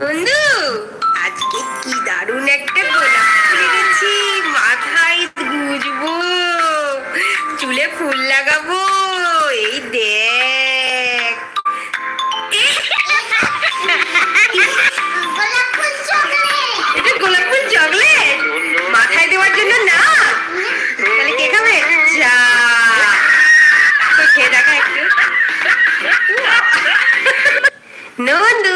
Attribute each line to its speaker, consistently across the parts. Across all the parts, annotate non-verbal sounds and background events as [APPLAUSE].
Speaker 1: বন্ধু আজকে কি দারুণ একটা গোলাপ ফুল এনেছি। মাথায় গুজবো চুলে ফুল লাগাবো এই দেখ।
Speaker 2: গোলাপ ফুল চকলেট।
Speaker 1: এটা গোলাপ ফুল চকলেট? মাথায় দেওয়ার জন্য না? তাহলে কে খাবে? চা খেয়ে দেখা একটু। নন্দু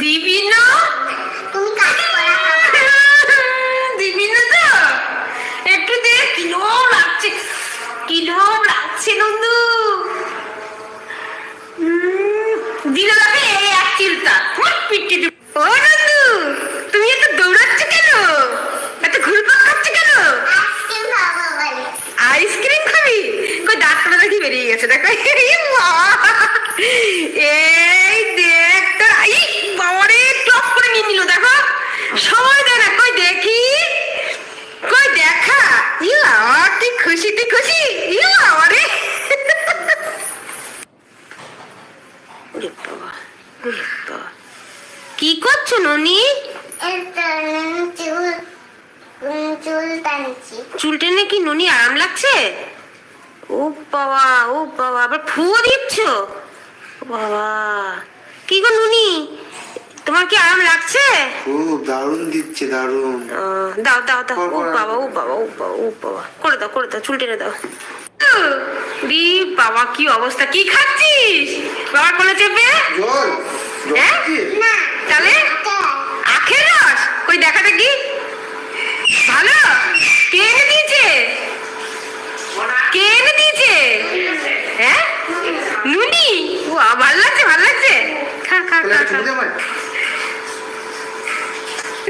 Speaker 1: দিবি না?
Speaker 2: তুমি কাজ করা
Speaker 1: দিবি না তো? একটু দে কিলো লাগছে। কিলো লাগছে নন্দু দিলে যাবে এই এক চিলটা ফুট পিটকে দিব। ও নন্দু তুমি এত দৌড়াচ্ছ কেন এত ঘুরপাক খাচ্ছ কেন
Speaker 2: আইসক্রিম খাব বলে।
Speaker 1: আইসক্রিম খাবি কই দাঁতটা দেখি বেরিয়ে গেছে দেখো এই বাবা! এই দেখ তো এই বাবারে টপ করে নিয়ে নিল দেখো সময় দেয় না কই দেখি কই দেখা ইউ আমার কি খুশি তুই খুশি ইউ আমারে ওরে বাবা, ওরে বাবা। কি করছ ননি
Speaker 2: এটা উম, চুল উম, চুল টানছি
Speaker 1: চুল টেনে কি ননি আরাম লাগছে ও বাবা ও বাবা আবার ফুয়ো দিচ্ছ ও বাবা কি গো নুনি তোমার কি আরাম লাগছে
Speaker 3: খুব দারুণ দিচ্ছে
Speaker 1: আহ, দাও দাও দাও ও বাবা ও বাবা ও বাবা ও বাবা করে দাও করে দাও চুল টেনে দাও রি বাবা কি অবস্থা? কি খাচ্ছিস? বাবার কোলে চেপে?
Speaker 3: জল জল
Speaker 1: হ্যাঁ? তাহলে? আখের রস? কই দেখা দেখি। ভালো? কে এনে দিয়েছে? কে এনে দিয়েছে? হ্যাঁ? নুনি? ও ভালো লাগছে ভালো লাগছে। খা খা খা খা।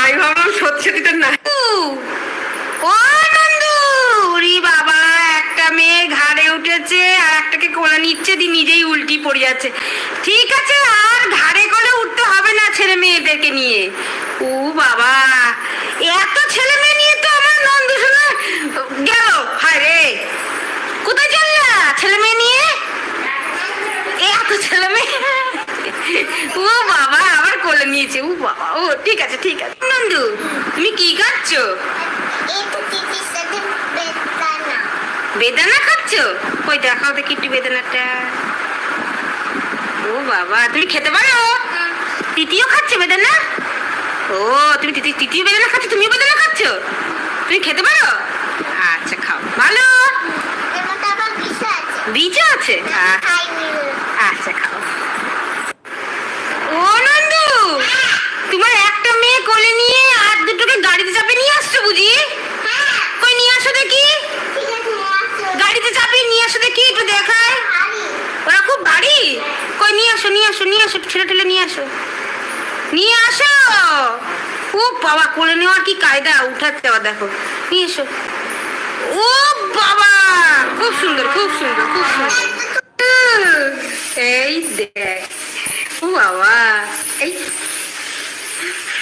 Speaker 1: আমি ভাবলাম সত্যি সত্যি না। ও নন্দু ওরে বাবা, একটা মেয়ে ঘাড়ে উঠেছে, আর একটাকে কোলে নিচ্ছে দি নিজেই উল্টি পড়ে যাচ্ছে। ঠিক আছে, আর ঘাড়ে কোলে উঠতে হবে না ছেলে মেয়েদেরকে নিয়ে। ও বাবা, এত ছেলে মেয়ে নিয়ে তো আমার নন্দু শোনা গেল। হায় রে, কোথায় চললা ছেলে মেয়ে নিয়ে? এত ছেলে মেয়ে? ও বাবা। কোলে নিয়েছে। ও বাবা ও ঠিক আছে ঠিক আছে। নন্দু তুমি কি খাচ্ছ?
Speaker 2: বেদানা
Speaker 1: খাচ্ছ? কই দেখাও দেখি একটু বেদানাটা। ও বাবা তুমি খেতে পারো? তৃতীয় খাচ্ছে বেদানা? ও তুমি তৃতীয় বেদানা খাচ্ছ? তুমিও বেদানা খাচ্ছ? তুমি খেতে পারো? আচ্ছা খাও। ভালো? বীজ আছে। আচ্ছা খাও ও নন্দু তোমার একটা মেয়ে কোলে নিয়ে আর দুটোকে গাড়িতে চাপে নিয়ে আসছো বুঝি?
Speaker 2: হ্যাঁ।
Speaker 1: কই নিয়ে আসো দেখি। গাড়িতে চাপিয়ে নিয়ে আসো দেখি একটু দেখায় ওরা খুব ভারী? কই নিয়ে আসো নিয়ে আসো নিয়ে আসো ছেলে টেলে নিয়ে আসো। নিয়ে আসো। ও বাবা কোলে নেওয়ার কি কায়দা? উঠাচ্ছে আবার দেখো। নিয়ে এসো। ও বাবা খুব সুন্দর খুব সুন্দর খুব সুন্দর। এই দেখ। ও বাবা এই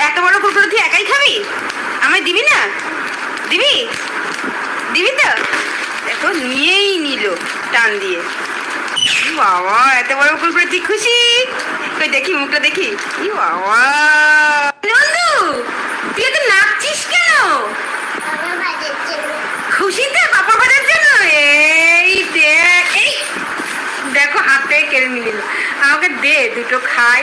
Speaker 1: এত বড় কুকুর তুই একাই খাবি? আমায় দিবি না? দিবি? দিবি তো? দেখো নিয়েই নিল টান দিয়ে। বাবা এত বড় কুকুর তুই খুশি? কই দেখি মুখটা দেখি। ই বাবা। নন্দু তুই এত নাচছিস কেন? খুশিতে পাপা বাজার জন্য এই দেখ এই। দেখো হাতে কেড়ে নিল। আমাকে দে দুটো খাই।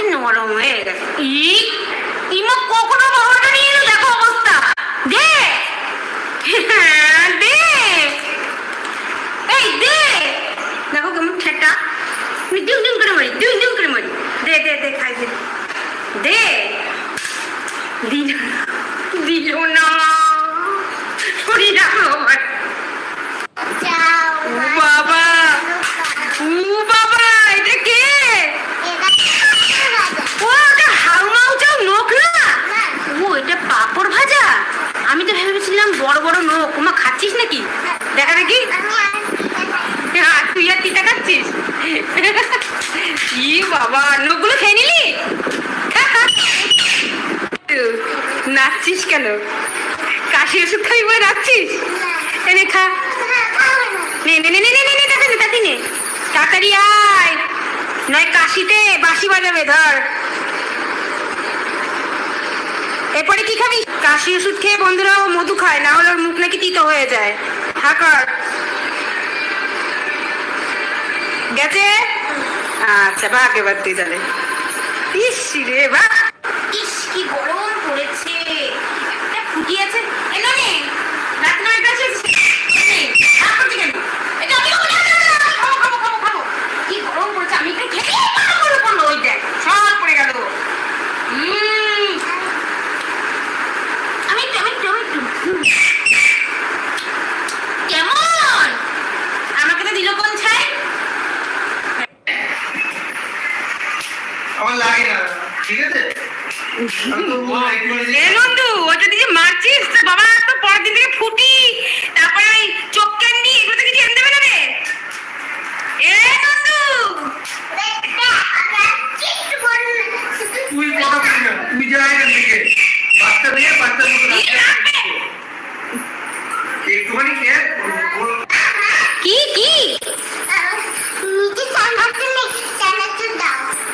Speaker 1: একটু নরম হয়ে গেছে। ই ইমা কখনো বাবাটা নিয়ে এলো? দেখো অবস্থা। দে। হ্যাঁ, দে। এই দে। দেখো কেমন ঠেটা ডিম ডিম করে মরি ডিম ডিম করে মরি। দে দে দে খাই দে দিল দিল না শরীর রাখো আমার ও বাবা ও বাবা এটা কে ও ওটা হাউমাউ চাও নোক না ও এটা পাপড় ভাজা আমি তো ভেবেছিলাম বড় বড় নোক ওমা খাচ্ছিস নাকি দেখা দেখি হ্যাঁ, তুই আর তিতা খাচ্ছিস ই বাবা নোকগুলো খেয়ে নিলি খা, খা। নাচছিস কেন? কাশি ওষুধ খাবি বলে রাখছিস? এনে খা। নে নে নে তাড়াতাড়ি আয়। নয় কাশিতে বাঁশি বাজাবে, ধর। এরপরে কি খাবি? কাশি ওষুধ খেয়ে বন্ধুরা ও মধু খায়, না হলে ওর মুখ নাকি তিতো হয়ে যায়। হাকার গেছে? আচ্ছা ভাগ এবার তুই তাহলে। ইস রে বা ইস কি গরম পড়েছে একটা ফুটিয়েছে এলো নে রাত নয়টা শেষ রাগ করছি কেন? এটা আমি খাব, না, না, না, আমি খাব, খাব, খাব, খাব। কি গরম পড়েছে, আমি একটু খেলেই গরম গরম পড়ল, ওই দেখ, সব পড়ে গেল। উম। আমি একটু, আমি একটু, আমি একটু। হুম। কেমন আমাকে তো দিল কোন ছাই
Speaker 3: আমার লাগে না ঠিক আছে আমি তো বলব একটুখানি
Speaker 1: এ বন্ধু ওটা দিকে মারছিস তো বাবা তো পরের দিন থেকে ফুটি তারপরে ওই চোখ ক্যান্ডি এগুলো থেকে কিছু এনে দেবে না রে এ বন্ধু
Speaker 3: তুই কথা বলবি না তুই যা এখান থেকে বাচ্চা মেয়ে বাচ্চার মতো
Speaker 1: কি
Speaker 3: রাস্তায়
Speaker 1: রাখবে?
Speaker 3: একটুখানি খেয়ে বল।
Speaker 1: কি কি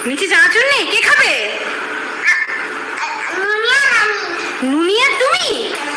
Speaker 1: নিচে চানাচুর নেই কে খাবে নুনিয়া তুমি ও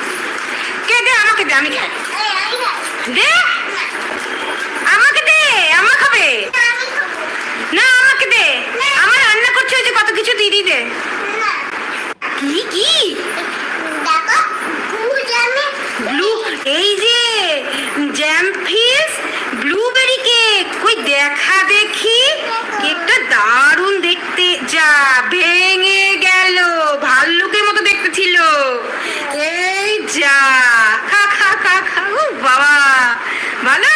Speaker 1: দে আমি খাই।
Speaker 2: খাব।
Speaker 1: দে! আমাকে দে আমা খাবে। না আমাকে দে। আমার রান্না করছে যে কত কিছু দিয়ে দিই দে। কি কি? ব্লু এই যে জ্যাম ফিস ব্লুবেরি কেক কই দেখা দেখি। কেকটা দারুণ দেখতে। যা ভেঙে গেল ভাল্লুকের মতো দেখতে ছিল এই যা খা খা খা খা ও বাবা ভালো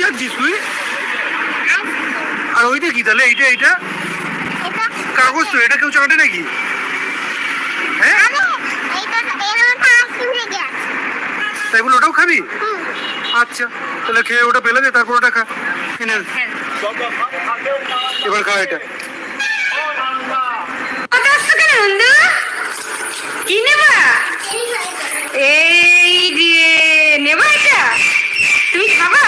Speaker 3: চাচ্ছিস তুই? আর ওইটা কি তাহলে? এইটা এইটা?
Speaker 2: এটা?
Speaker 3: কাগজ তো এটা কেউ চাটে নাকি? হ্যাঁ। তাই বলে ওটাও খাবি? আচ্ছা তাহলে খেয়ে ওটা ফেলে দে তারপর ওটা খা। এনে নে। এবার খা এটা।
Speaker 1: কেন কি নেবা?
Speaker 2: এই।
Speaker 1: এই নেবা এটা? তুমি খাবা?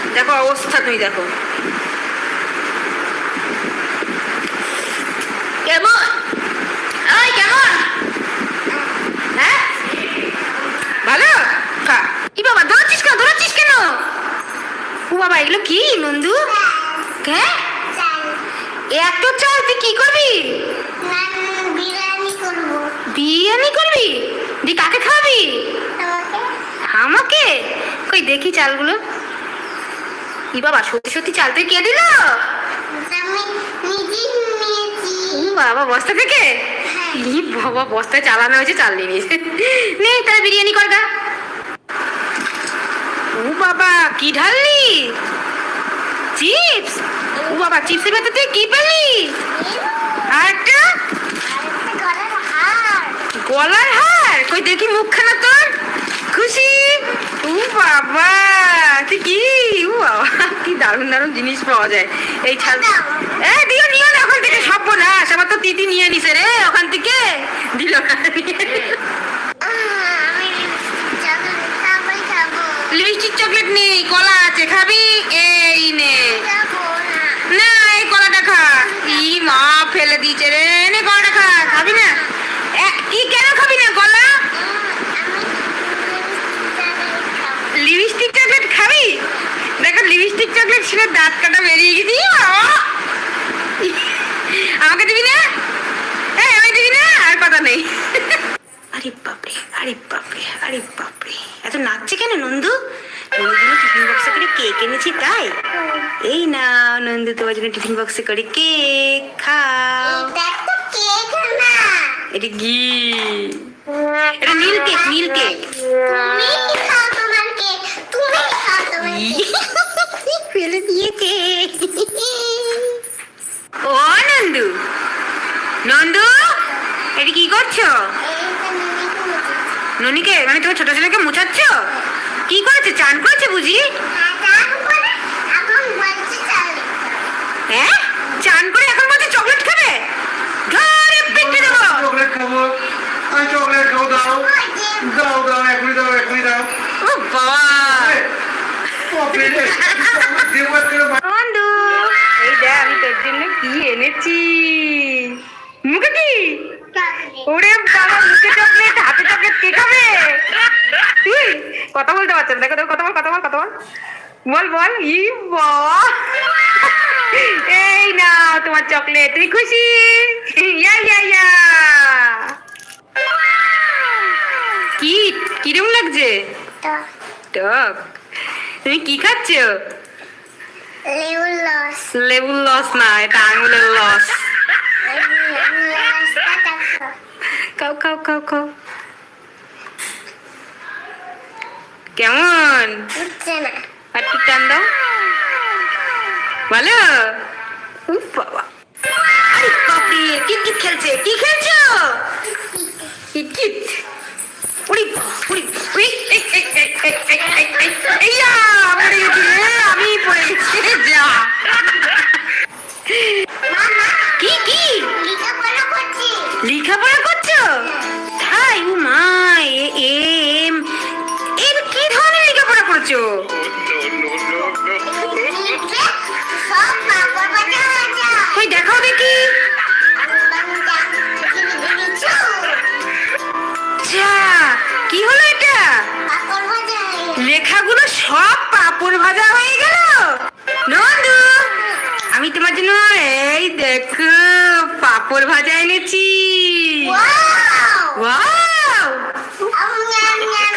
Speaker 1: দেখো অবস্থা তুমি দেখো। কেমন? ওই কেমন? হ্যাঁ? ভালো? কি বাবা দৌড়াচ্ছিস কেন? দৌড়াচ্ছিস কেন? ও বাবা এগুলো কি নন্দু? হ্যাঁ
Speaker 2: চাল।
Speaker 1: এত চাল তুই কি করবি?
Speaker 2: বিরিয়ানি করবি?
Speaker 1: দি কাকে খাওয়াবি? আমাকে? কই দেখি চালগুলো। কি বাবা সত্যি সত্যি চাল তুই কে দিল? বাবা বস্তা থেকে?
Speaker 2: হ্যাঁ।
Speaker 1: ই বাবা বস্তায় চালানো হয়েছে চাল নিয়ে নিয়েছে। নে তাহলে বিরিয়ানি কর গা। ও বাবা কি ঢাললি? চিপস? ও বাবা চিপসের ভেতর তুই কি পেলি?
Speaker 2: আরেকটা? গলার হার।
Speaker 1: গলার হার? কই দেখি মুখখানা তোর? খুশি ও বাবা তুই কি ও বাবা কি দারুণ দারুণ জিনিস পাওয়া যায়। এই ছাল এ, দিও, নিও না, ওখান থেকে সব আমার তো তিতি নিয়ে নিছে রে, ওখান থেকে। দিল
Speaker 2: চকলেট
Speaker 1: নেই, কলা আছে, খাবি? এই না।
Speaker 2: না,
Speaker 1: এই কলাটা খা। ই মা, ফেলে দিয়েছে রে। নে, কলাটা খা, খাবি না? কি কেন খাবি না কলা
Speaker 2: আমি
Speaker 1: লিপস্টিক চকলেট খাবি দেখো লিপস্টিক চকলেট ছিল দাঁত কাটা বেরিয়ে গেছি আমাকে দিবি না? এই আমি দিবি না? আর কথা নেই। আরে বাপরে আরে বাপরে আরে বাপরে। এত নাচছে কেন নন্দু? নন্দু টিফিন বক্সে করে কেক এনেছি তাই? এই না নন্দু তোমার জন্য টিফিন বক্সে করে কেক খাও।
Speaker 2: এটা
Speaker 1: ঘি। এটা নীল কেক নীল কেক
Speaker 2: তুমি খাও তোমার কেক তুমি খাও তোমার কেক
Speaker 1: ফেলে [LAUGHS] দিয়েছে ও নন্দু। নন্দু এটা কি করছ? ননিকে মানে তোমার ছোট ছেলেকে মুছাচ্ছ? কি করেছে? চান করেছে বুঝি? হ্যাঁ? চান করে এখন বলছে চকলেট খাবে? ধরে পেটে দেবো
Speaker 3: চকলেট খাব। আমি চকলেট খাব দাও। দাও দাও এখনই দাও এখনই দাও।
Speaker 1: ও বাবা
Speaker 3: চকলেট চকলেট দেবো একটা
Speaker 1: বন্ধু এই দেখ আমি তোর জন্য কি এনেছি। মুখে কি? ওরে বাবা মুখে চকলেট হাতে চকলেট কে খাবে? তুই কথা বলতে পারছ না। দেখো দেখো কথা বল কথা বল কথা বল। বল বল। ই এই না তোমার চকলেট তুই খুশি? ইয়া ইয়া ইয়া। কি কিরম লাগছে? টক। তুমি কি খাচ্ছ?
Speaker 2: লস
Speaker 1: লেবুর লস না এটা আঙুলের লস খাও খাও খাও খাও। কেমন? আর একটু টান দাও। ভালো? বাবা। আরে বাপরে কিট কিট খেলছে। কি খেলছো? কিট কিট উড়ি উড়ি উড়ি ইয়া উড়ে গেছি আমি পড়ে গেছি যা। কি কি?
Speaker 2: লেখাপড়া করছ।
Speaker 1: হাই মা এম এম কি ধরনের লেখাপড়া করছ?
Speaker 2: পাপড় ভাজা
Speaker 1: হয়ে গেল? নন্দু আমি তোমার জন্য এই দেখো পাপড় ভাজা এনেছি।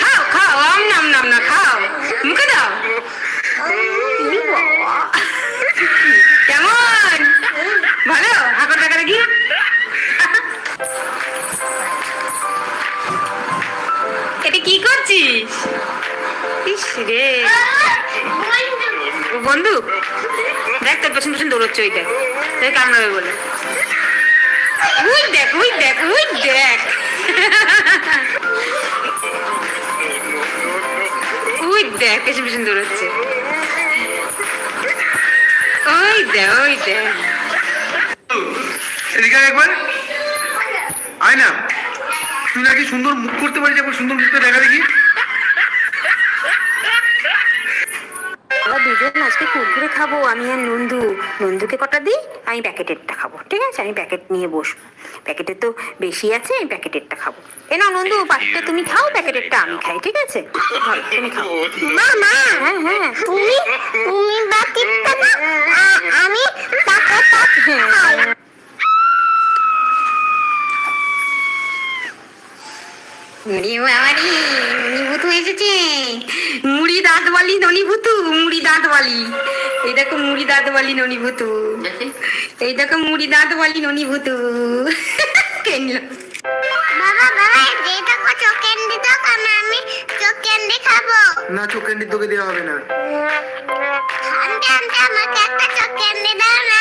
Speaker 1: খাও খাও আম নাম নাম না খাও। মুখে দাও। কেমন? ভালো? হাঁকর টাকা দেখি এটা কি করছিস? ইস রে। বন্ধু? দেখ তোর পেছন পেছন দৌড়চ্ছে ওই দেখ। তাই কামড়াবে বলে। ওই দেখ ওই দেখ ওই দেখ। ওই দেখ পেছন পেছন দৌড়চ্ছে। ওই দেখ ওই দেখ।
Speaker 3: এদিকে একবার। আয় না। তুই নাকি সুন্দর মুখ করতে পারিস একবার সুন্দর মুখটা দেখা দেখি।
Speaker 1: আমরা দুজন আজকে কুকুরে খাব, আমি আর নন্দু। নন্দুকে কটা দিই? আমি প্যাকেটেরটা খাব, ঠিক আছে? আমি প্যাকেট নিয়ে বসবো। প্যাকেটে তো বেশি আছে, আমি প্যাকেটেরটা খাব। এ না নন্দু পাখিটা তুমি খাও, প্যাকেটেরটা আমি খাই, ঠিক আছে? তুমি খাও।
Speaker 2: মামা
Speaker 1: হ্যাঁ হ্যাঁ।
Speaker 2: তুমি তুমি বাকিটা আমি খাই।
Speaker 1: এসেছে। মুড়ি দাঁত বালি ননিভূতু মুড়ি দাঁত বালি এই দেখো মুড়ি দাঁত বালি ননিভূতু এই দেখো মুড়ি দাঁত বালি ননিভূতু। কে নিল
Speaker 2: বাবা বাবা যেটা কো চোখ ক্যান্ডি দাও কারণ আমি চোখ ক্যান্ডি খাব।
Speaker 3: না চোখ ক্যান্ডি তোকে দেওয়া হবে না।
Speaker 2: আনতে আনতে আমাকে একটা চোখ ক্যান্ডি দাও না।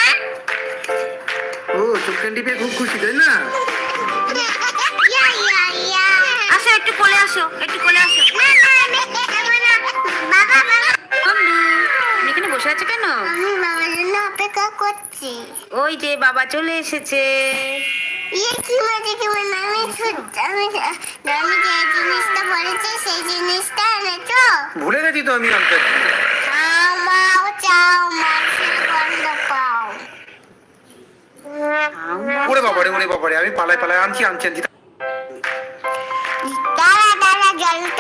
Speaker 3: ও চোখ ক্যান্ডি পেয়ে খুব খুশি তাই না?
Speaker 1: একটু কোলে আসো একটু কোলে আসো। এখানে বসে আছো কেন?
Speaker 2: বাবার জন্য অপেক্ষা করছি।
Speaker 1: ওই যে বাবা চলে এসেছে।
Speaker 2: ইয়ে কি মজা কি মজা আমি ছুট- আমি আমি যে জিনিসটা বলেছি সেই জিনিসটা এনেছো?
Speaker 3: ভুলে গেছি তো আমি আনতে।
Speaker 2: আমাও চাও মাছের গন্ধ পাও।
Speaker 3: ওরে বাবারে ওরে বাবারে আমি পালায় পালায় আনছি আনছি আনছি।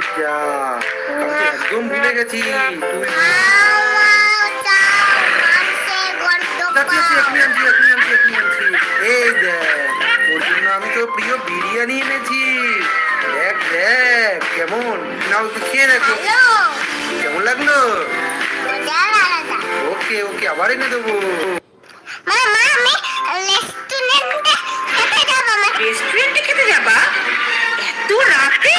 Speaker 3: যা। আমি তো প্রিয় বিরিয়ানি এনেছি। দেখ দেখ, কেমন? নাও তুই খেয়ে দেখো। কেমন লাগল? ওকে ওকে, আবার এনে দেবো।
Speaker 2: রেস্টুরেন্টে খেতে যাবা?
Speaker 1: এত রাতে?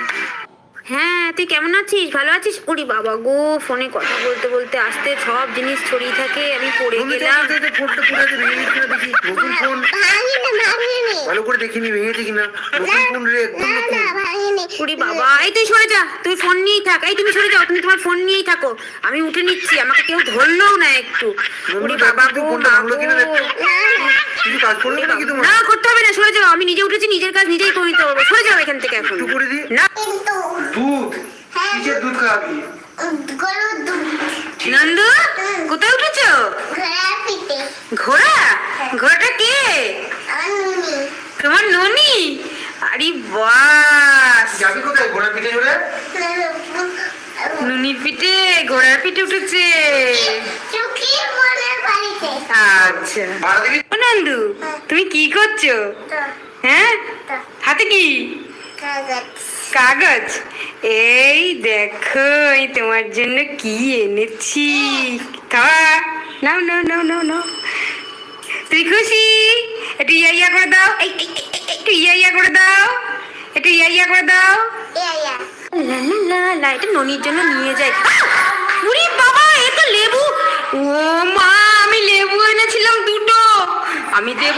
Speaker 1: হ্যাঁ তুই কেমন আছিস? ভালো আছিস? ওরে বাবা গো ফোনে কথা বলতে বলতে আসতে সব জিনিস ছড়িয়ে থাকে আমি পড়ে গেলাম।
Speaker 3: ফোনটা পড়ে আছে ভেঙে কিনা দেখি নতুন ফোন
Speaker 2: ভাঙিনি
Speaker 3: ভালো করে দেখিনি ভেঙেছে কিনা? নতুন ফোন রে একদম
Speaker 1: ওরে বাবা এই তুই সরে যা তুই ফোন নিয়েই থাক এই তুমি সরে যাও তুমি তোমার ফোন নিয়েই থাকো। আমি উঠে নিচ্ছি আমাকে কেউ ধরলেও না একটু। ওরে বাবা গো
Speaker 3: ফোনটা
Speaker 1: মা
Speaker 3: কিনা
Speaker 1: গো। না করতে হবে না সরে যাও আমি নিজে উঠেছি নিজের কাজ নিজেই করে নিতে পারব সরে যাও এখান থেকে এখন।
Speaker 3: একটু করে দিই
Speaker 1: না।
Speaker 2: কিন্তু
Speaker 3: দুধ।
Speaker 2: হ্যাঁ।
Speaker 3: কিসের দুধ খাওয়াবি?
Speaker 2: গরুর দুধ।
Speaker 1: নন্দু কোথায় উঠেছো? ঘোড়া ঘোড়াটা কে? তোমার ননি? আরে বাস।
Speaker 3: যাবি কোথায় ঘোড়ার পিঠে চড়ে?
Speaker 1: নুনির পিঠে ঘোড়ার পিঠে উঠেছে। আচ্ছা। নন্দু তুমি কি করছ? হ্যাঁ? হাতে কি?
Speaker 2: কাগজ।
Speaker 1: এই দেখো তোমার জন্য কি এনেছি। খাওয়া নাও নাও নাও নাও নাও। তুই খুশি? একটু ইয়া ইয়া করে দাও। একটু ইয়া ইয়া করে দাও। একটু ইয়া ইয়া করে দাও। লা লা লা লা এটা ননির জন্য নিয়ে যাই। উরি বাবা এ তো লেবু। ও মা আমি লেবু এনেছিলাম দুটো। আমি দেব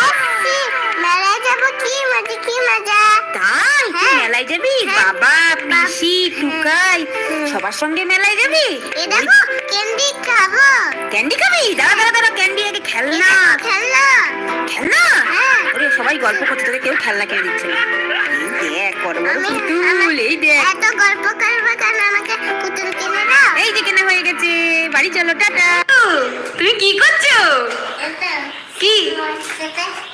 Speaker 2: কি মজা কি মজা?
Speaker 1: তাই
Speaker 2: হ্যাঁ।
Speaker 1: মেলায় যাবি? বাবা পিসি টুকাই সবার সঙ্গে মেলায় যাবি?
Speaker 2: এ দেখো ক্যান্ডি খাব।
Speaker 1: ক্যান্ডি খাবি? দাঁড়া দাঁড়া দাঁড়া ক্যান্ডি আগে খেলনা।
Speaker 2: খেলনা।
Speaker 1: খেলনা?
Speaker 2: হ্যাঁ।
Speaker 1: ওরে সবাই গল্প করছে তোকে কেউ খেলনা কিনে দিচ্ছে না। দেখ বড় বড় পুতুল এই দেখ।
Speaker 2: এত গল্প করবে কেন? আমাকে পুতুল কিনে দাও।
Speaker 1: এই যে কেনা হয়ে গেছে বাড়ি চলো টাটা। তুমি কি করছ? কি?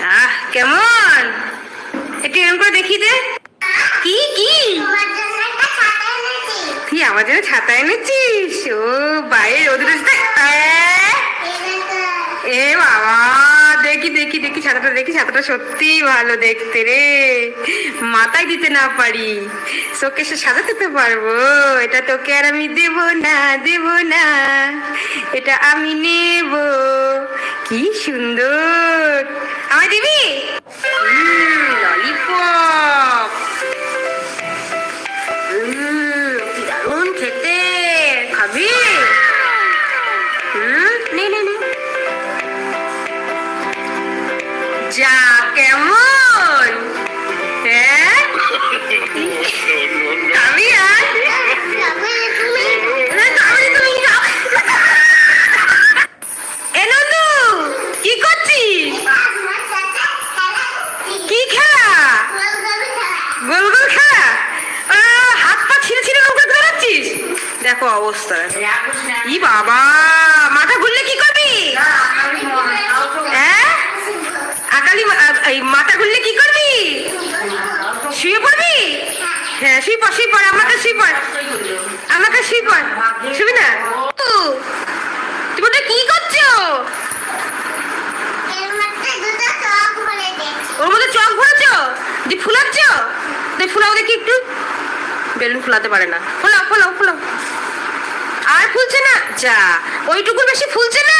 Speaker 1: আহ, কেমন? একটু এরকম করে দেখিয়ে দে। কি কি? তুই আমার জন্য ছাতা এনেছিস? ও, বাইরে রোদ রোদ এ বাবা, দেখি দেখি দেখি ছাতাটা দেখি ছাতাটা সত্যি ভালো দেখতে রে। মাথায় দিতে না পারি। শোকেশে সাজাতে তো পারব। এটা তোকে আর আমি দেব না দেব না। এটা আমি নেব। কি সুন্দর। আমায় দিবি? ললিপপ দেখো অবস্থা ই বাবা মাথা ঘুরলে কি করবি? হ্যাঁ? আকালি এই মাথা ঘুরলে কি করবি? শুয়ে পড়বি? হ্যাঁ শুই পড় শুই পড় আমাকে শুই পড়। আমাকে শুই পড়। শুবি না? তুমি ওটা কি করছ? ওর মধ্যে চক ভরেছো? দিয়ে ফুলাচ্ছ? দিয়ে ফুলাও দেখি একটু। বেলুন ফুলাতে পারে না। ফোলাও ফোলাও ফোলাও। আর ফুলছে না? যা ওইটুকু বেশি ফুলছে না।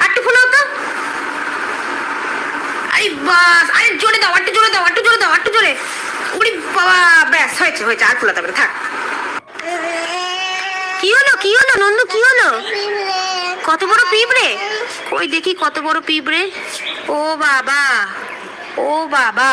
Speaker 1: আর একটু ফোলাও তো। আরে বাস আরে জোরে দাও একটু জোরে দাও একটু জোরে দাও একটু জোরে। উড়ি বাবা ব্যাস হয়েছে হয়েছে আর ফুলাতে না, থাক। কি হলো কি হলো নন্দু কি হলো? কত বড় পিঁপড়ে? ওই দেখি কত বড় পিঁপড়ে? ও বাবা ও বাবা।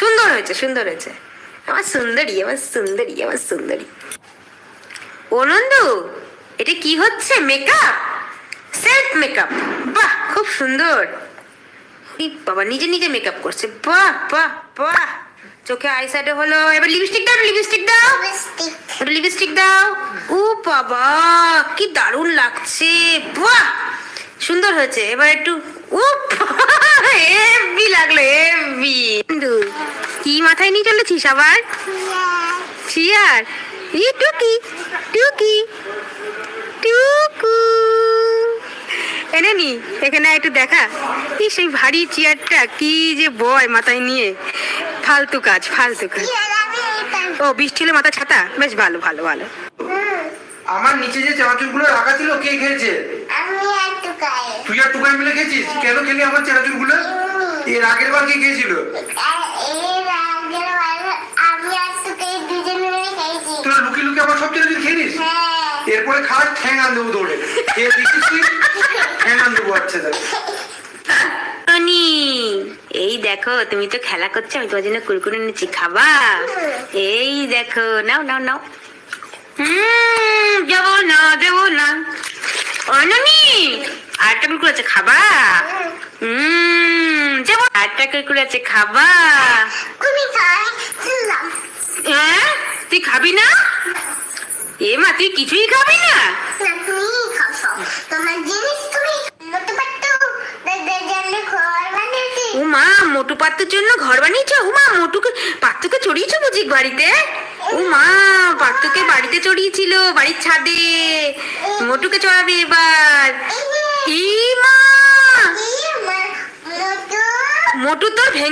Speaker 1: সুন্দর হয়েছে সুন্দর হয়েছে। আমার সুন্দরী আমার সুন্দরী আমার সুন্দরী। ও নন্দু, এটা কি হচ্ছে? মেকআপ সেলফ মেকআপ বাহ, খুব সুন্দর। বাবা, নিজে নিজে মেকআপ করছে। বাহ বাহ বাহ। চোখে আই শ্যাডো হলো, এবার লিপস্টিক দাও লিপস্টিক দাও।
Speaker 2: লিপস্টিক
Speaker 1: দাও। ও বাবা, কি দারুণ লাগছে। বাহ, সুন্দর হয়েছে। এবার একটু, ও হেভি লাগল হেভি। কি মাথায় নিয়ে চলেছিস আবার? চিয়ার ই টুকি টুকি টুকু। এনে নি এখানে একটু দেখা। কি সেই ভারী চেয়ারটা কি যে বয় মাথায় নিয়ে। ফালতু কাজ ফালতু কাজ। ও বৃষ্টি হলে মাথা ছাতা? বেশ ভালো ভালো ভালো।
Speaker 3: আমার নিচে যে চানাচুরগুলো রাখা ছিল কে খেয়েছে তুই আর টুকাই মিলে খেয়েছিস? কেন খেলি আমার চানাচুরগুলো এর আগের বার কে খেয়েছিল?
Speaker 2: এর আগের বার
Speaker 3: তোরা লুকিয়ে লুকিয়ে আমার সব খেয়ে নিস
Speaker 2: হ্যাঁ।
Speaker 3: এরপরে খাস ঠ্যাং আন দেবো দৌড়ে। খেয়ে দিচ্ছিস তুই? ঠ্যাং আন দেবো আচ্ছা
Speaker 1: এই দেখো তুমি তো খেলা করছ আমি তোমার জন্য কুরকুরে নিচ্ছি খাবা? এই দেখো নাও নাও নাও। হুম দেবো না দেবো না। অননি আরেকটা কুকুর আছে, খাবা? হুম দেবো আরেকটা কুকুর আছে, খাবা। হ্যাঁ? তুই খাবি না? এ মা, তুই কিছুই খাবি না?
Speaker 2: না তুমি খাব তোমার জিনিস তুমি নতুন পাত্র দাদা জানলে ঘর বানিয়েছি।
Speaker 1: ও মা মোটু পাত্তুর জন্য ঘর বানিয়েছো? উমা মোটুকে পাত্তুকে চড়িয়েছো বুঝি বাড়িতে? উমা পাত্তুকে বাড়িতে চড়িয়েছিল বাড়ির ছাদে। মোটুকে চড়াবে এবার।
Speaker 2: ইমা
Speaker 1: মোটু তো ভেঙে